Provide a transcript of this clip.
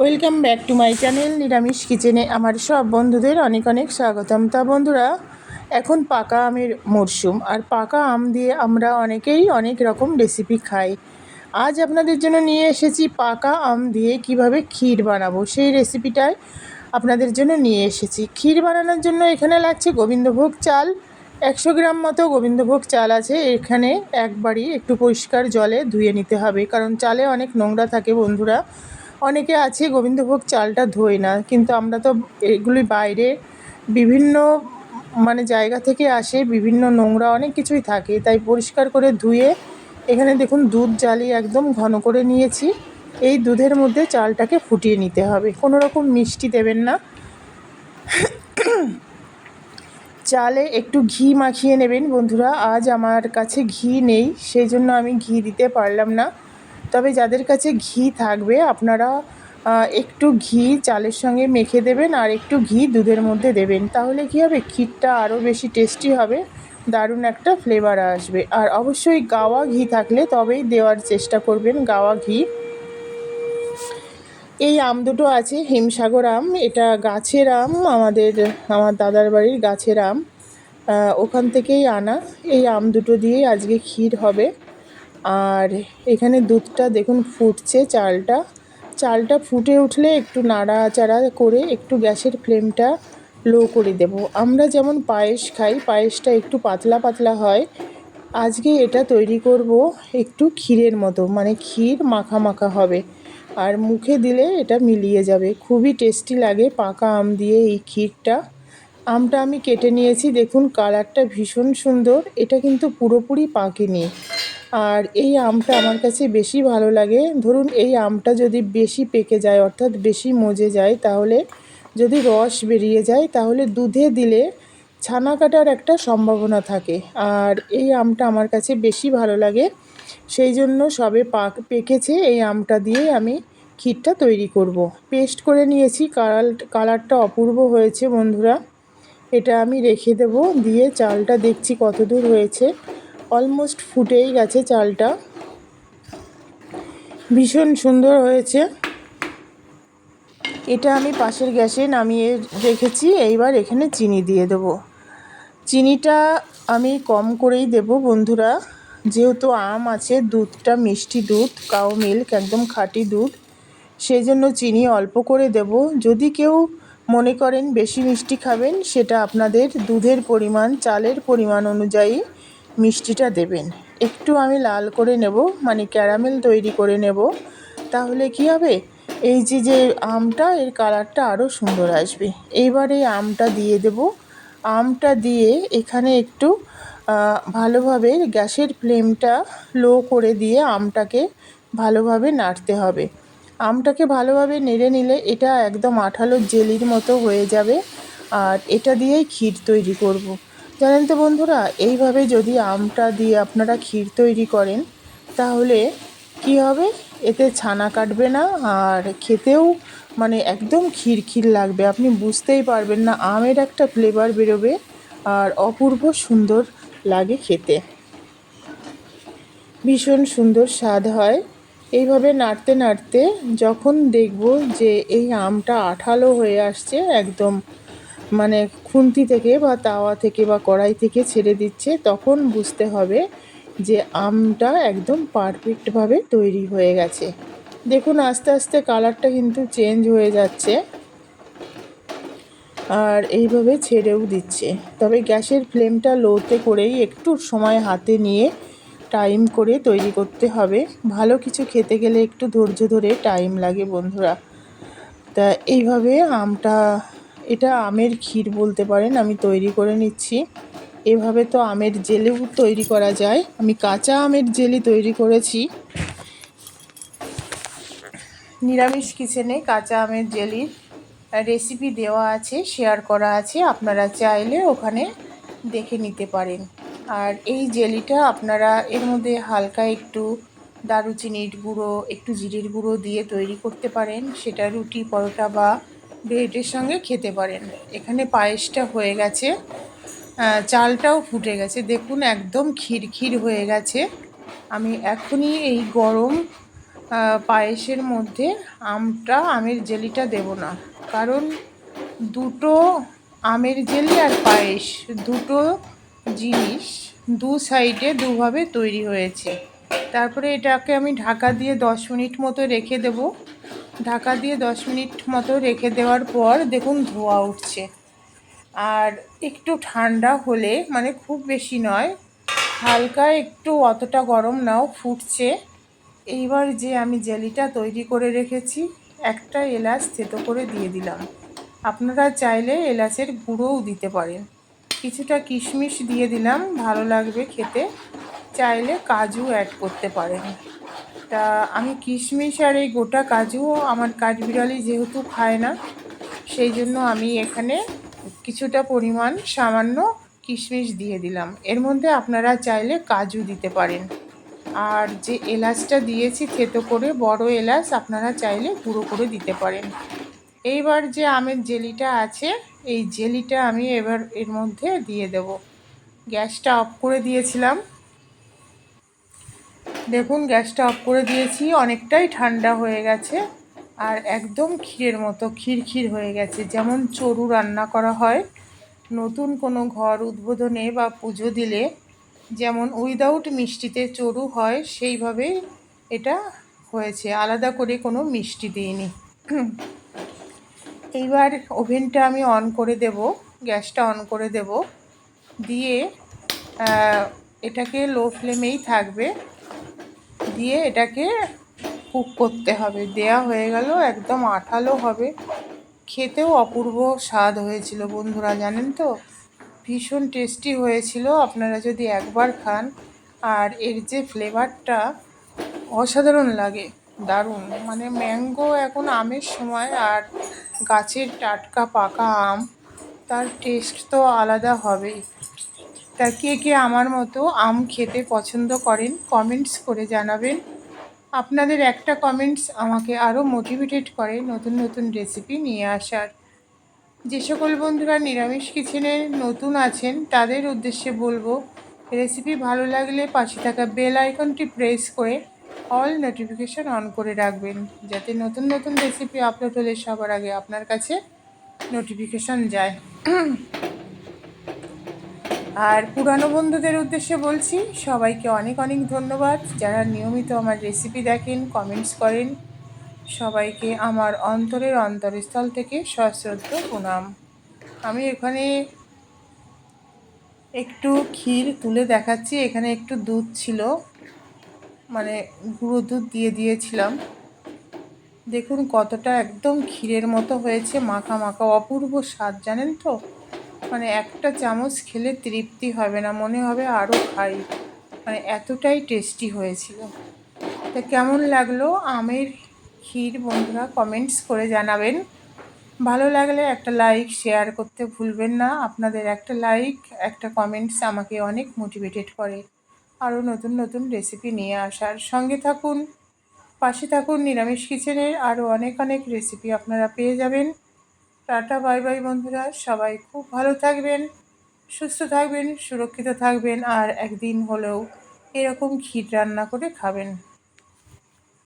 Welcome back to my channel নিরামিষ কিচেনে আমার সব বন্ধুদের অনেক অনেক স্বাগতম। তা বন্ধুরা, এখন পাকা আমের মরশুম, আর পাকা আম দিয়ে আমরা অনেকেই অনেক রকম রেসিপি খাই। আজ আপনাদের জন্য নিয়ে এসেছি পাকা আম দিয়ে কীভাবে ক্ষীর বানাবো, সেই রেসিপিটাই আপনাদের জন্য নিয়ে এসেছি। ক্ষীর বানানোর জন্য এখানে লাগছে গোবিন্দভোগ চাল। একশো গ্রাম মতো গোবিন্দভোগ চাল আছে, এখানে একবারই একটু পরিষ্কার জলে ধুয়ে নিতে হবে, কারণ চালে অনেক নোংরা থাকে বন্ধুরা। অনেকে আছে, গোবিন্দভোগ চালটা ধোয় না, কিন্তু আমরা তো এগুলি বাইরে বিভিন্ন মানে জায়গা থেকে আসে, বিভিন্ন নোংরা অনেক কিছুই থাকে, তাই পরিষ্কার করে ধুয়ে এখানে দেখুন দুধ জ্বালিয়ে একদম ঘন করে নিয়েছি। এই দুধের মধ্যে চালটাকে ফুটিয়ে নিতে হবে, কোনো রকম মিষ্টি দেবেন না। চালে একটু ঘি মাখিয়ে নেবেন বন্ধুরা, আজ আমার কাছে ঘি নেই, সেই জন্য আমি ঘি দিতে পারলাম না। তবে যাদের কাছে ঘি থাকবে, আপনারা একটু ঘি চালের সঙ্গে মেখে দেবেন আর একটু ঘি দুধের মধ্যে দেবেন। তাহলে কী হবে? ক্ষীরটা আরও বেশি টেস্টি হবে, দারুণ একটা ফ্লেভার আসবে। আর অবশ্যই গাওয়া ঘি থাকলে তবেই দেওয়ার চেষ্টা করবেন, গাওয়া ঘি। এই আম দুটো আছে, হিমসাগর আম, এটা গাছের আম, আমাদের, আমার দাদার বাড়ির গাছের আম। ওখান থেকেই আনা। এই আম দুটো দিয়েই আজকে ক্ষীর হবে। আর এখানে দুধটা দেখুন ফুটছে চালটা। চালটা ফুটে উঠলে একটু নাড়াচাড়া করে একটু গ্যাসের ফ্লেমটা লো করে দেব। আমরা যেমন পায়েস খাই, পায়েসটা একটু পাতলা পাতলা হয়। আজকে এটা তৈরি করব একটু ক্ষীরের মতো মানে ক্ষীর মাখা মাখা হবে। আর মুখে দিলে এটা মিলিয়ে যাবে। খুবই টেস্টি লাগে পাকা আম দিয়ে এই ক্ষীরটা। আমটা আমি কেটে নিয়েছি। দেখুন কালারটা ভীষণ সুন্দর। এটা কিন্তু পুরোপুরি পাকেনি। আর এই আমটা আমার কাছে বেশি ভালো লাগে। ধরুন, এই আমটা যদি বেশি পেকে যায়, অর্থাৎ বেশি মজে যায়, তাহলে যদি রস বেরিয়ে যায়, তাহলে দুধে দিলে ছানা কাটার একটা সম্ভাবনা থাকে। আর এই আমটা আমার কাছে বেশি ভালো লাগে। সেই জন্য সবে পাক, পেকেছে, এই আমটা দিয়ে আমি ক্ষীরটা তৈরি করব। পেস্ট করে নিয়েছি কালার কালারটা অপূর্ব হয়েছে বন্ধুরা। এটা আমি রেখে দেব, দিয়ে চালটা দেখছি কত দূর হয়েছে। অলমোস্ট ফুটেই গেছে চালটা। ভীষণ সুন্দর হয়েছে। এটা আমি পাশের গ্যাসে নামিয়ে রেখেছি, এইবার এখানে চিনি দিয়ে দেবো। চিনিটা আমি কম করেই দেব বন্ধুরা, যেহেতু আম আছে, দুধটা মিষ্টি দুধ কাউ মিল্ক একদম খাঁটি দুধ সেই জন্য চিনি অল্প করে দেব। যদি কেউ মনে করেন বেশি মিষ্টি খাবেন, সেটা আপনাদের দুধের পরিমাণ, চালের পরিমাণ অনুযায়ী। মিষ্টিটা দেবেন। একটু আমি লাল করে নেব মানে ক্যারামেল তৈরি করে নেব। তাহলে কি হবে? এই যে যে আমটা, এর কালারটা আরও সুন্দর আসবে। এইবার এই আমটা দিয়ে দেব। আমটা দিয়ে এখানে একটু ভালোভাবে গ্যাসের ফ্লেমটা লো করে দিয়ে আমটাকে ভালোভাবে নাড়তে হবে। আমটাকে ভালোভাবে নেড়ে নিলে এটা একদম আঠালো জেলির মতো হয়ে যাবে। আর এটা দিয়েই ক্ষীর তৈরি করব। জানেন তো বন্ধুরা, এইভাবে যদি আমটা দিয়ে আপনারা ক্ষীর তৈরি করেন, তাহলে কি হবে? এতে ছানা কাটবে না, আর খেতেও মানে একদম ক্ষীর ক্ষীর লাগবে। আপনি বুঝতেই পারবেন না, আমের একটা ফ্লেভার বেরোবে, আর অপূর্ব সুন্দর লাগে খেতে। ভীষণ সুন্দর স্বাদ হয়। এইভাবে নাড়তে নাড়তে যখন দেখব যে এই আমটা আঠালো হয়ে আসছে, একদম মানে খুন্তি থেকে বা তাওয়া থেকে বা কড়াই থেকে ছেড়ে দিচ্ছে, তখন বুঝতে হবে যে আমটা একদম পারফেক্টভাবে তৈরি হয়ে গেছে। দেখুন, আস্তে আস্তে কালারটা কিন্তু চেঞ্জ হয়ে যাচ্ছে আর এইভাবে ছেড়েও দিচ্ছে। তবে গ্যাসের ফ্লেমটা লোতে করেই একটু সময় হাতে নিয়ে টাইম করে তৈরি করতে হবে। ভালো কিছু খেতে গেলে একটু ধৈর্য ধরে টাইম লাগে বন্ধুরা। তা এইভাবে আমটা এটা আমের ক্ষীর বলতে পারেন, আমি তৈরি করে নিচ্ছি। এভাবে তো আমের জেলেও তৈরি করা যায়। আমি কাঁচা আমের জেলি তৈরি করেছি। নিরামিষ কিচেনে কাঁচা আমের জেলির রেসিপি দেওয়া আছে, শেয়ার করা আছে। আপনারা চাইলে ওখানে দেখে নিতে পারেন। আর এই জেলিটা আপনারা এর মধ্যে হালকা একটু দারুচিনির গুঁড়ো, একটু জিরির গুঁড়ো দিয়ে তৈরি করতে পারেন। সেটা রুটি, পরোটা বা ব্রেডের সঙ্গে খেতে পারেন। এখানে পায়েসটা হয়ে গেছে। চালটাও ফুটে গেছে। দেখুন, একদম ক্ষীর হয়ে গেছে। আমি এখনই এই গরম পায়েসের মধ্যে আমটা, আমের জেলিটা দেব না। কারণ দুটো আমের জেলি আর পায়েস, দুটো জিনিস দু সাইডে দুভাবে তৈরি হয়েছে। তারপরে এটাকে আমি ঢাকা দিয়ে দশ মিনিট মতো রেখে দেব। ঢাকা দিয়ে দশ মিনিট মতো রেখে দেওয়ার পর দেখুন ধোয়া উঠছে। আর একটু ঠান্ডা হলে মানে খুব বেশি নয়, হালকা একটু অতটা গরম নাও ফুটছে। এইবার যে আমি জেলিটা তৈরি করে রেখেছি, একটা এলাচ থেতো করে দিয়ে দিলাম। আপনারা চাইলে এলাচের গুঁড়োও দিতে পারেন। কিছুটা কিশমিশ দিয়ে দিলাম, ভালো লাগবে খেতে। চাইলে কাজু অ্যাড করতে পারেন। তা আমি কিশমিশ আর এই গোটা কাজুও আমার কাঠবিড়ালি যেহেতু খায় না, সেই জন্য আমি এখানে কিছুটা পরিমাণ সামান্য কিশমিশ দিয়ে দিলাম। এর মধ্যে আপনারা চাইলে কাজু দিতে পারেন। আর যে এলাচটা দিয়েছি থেতো করে, বড় এলাচ আপনারা চাইলে গুঁড়ো করে দিতে পারেন। এইবার যে আমের জেলিটা আছে, এই জেলিটা আমি এবার এর মধ্যে দিয়ে দেব। গ্যাসটা অফ করে দিয়েছিলাম। দেখুন, গ্যাসটা অফ করে দিয়েছি। অনেকটাই ঠান্ডা হয়ে গেছে। আর একদম ক্ষীরের মতো ক্ষীর হয়ে গেছে। যেমন চড়ু রান্না করা হয়। নতুন কোনো ঘর উদ্বোধনে বা পুজো দিলে যেমন উইদাউট মিষ্টিতে চড়ু হয় সেইভাবেই এটা হয়েছে। আলাদা করে কোনো মিষ্টি দিইনি। এইবার ওভেনটা আমি অন করে দেব। গ্যাসটা অন করে দেব। দিয়ে এটাকে লো ফ্লেমেই থাকবে। দিয়ে এটাকে কুক করতে হবে। দেয়া হয়ে গেল, একদম আঠালো হবে। খেতেও অপূর্ব স্বাদ হয়েছিল বন্ধুরা, জানেন তো? ভীষণ টেস্টি হয়েছিল, আপনারা যদি একবার খান। আর এর যে ফ্লেভারটা অসাধারণ লাগে, দারুণ। মানে ম্যাঙ্গো এখন আমের সময়, আর গাছের টাটকা পাকা আম, তার টেস্ট তো আলাদা হবেই। তা কে কে আমার মতো আম খেতে পছন্দ করেন কমেন্টস করে জানাবেন। আপনাদের একটা কমেন্টস আমাকে আরও মোটিভেটেড করে নতুন নতুন রেসিপি নিয়ে আসার। যে সকল বন্ধুরা নিরামিষ কিচেনে নতুন আছেন, তাদের উদ্দেশ্যে বলব রেসিপি ভালো লাগলে পাশে থাকা বেল আইকনটি প্রেস করে অল নোটিফিকেশান অন করে রাখবেন, যাতে নতুন নতুন রেসিপি আপলোড হলে সবার আগে আপনার কাছে নোটিফিকেশান যায়। আর পুরানো বন্ধুদের উদ্দেশ্যে বলছি, সবাইকে অনেক অনেক ধন্যবাদ। যারা নিয়মিত আমার রেসিপি দেখেন কমেন্টস করেন, সবাইকে আমার অন্তরের অন্তরস্থল থেকে সশ্রদ্ধ প্রণাম। আমি এখানে একটু ক্ষীর তুলে দেখাচ্ছি। এখানে একটু দুধ ছিল মানে গুঁড়ো দুধ দিয়ে দিয়েছিলাম। দেখুন কতটা একদম ক্ষীরের মতো হয়েছে, মাখা মাখা অপূর্ব স্বাদ, জানেন তো? মানে একটা চামচ খেলে তৃপ্তি হবে না, মনে হবে আরও খাই। মানে এতটাই টেস্টি হয়েছিল। তা কেমন লাগল আমের ক্ষীর বন্ধুরা কমেন্টস করে জানাবেন। ভালো লাগলে একটা লাইক শেয়ার করতে ভুলবেন না। আপনাদের একটা লাইক একটা কমেন্টস আমাকে অনেক মোটিভেটেড করে। আরও নতুন নতুন রেসিপি নিয়ে আসার সঙ্গে থাকুন। পাশে থাকুন নিরামিষ কিচেনের আরও অনেক অনেক রেসিপি আপনারা পেয়ে যাবেন। টাটা, বাই বাই বন্ধুরা। সবাই খুব ভালো থাকবেন, সুস্থ থাকবেন, সুরক্ষিত থাকবেন, আর একদিন হলেও এরকম ক্ষীর রান্না করে খাবেন।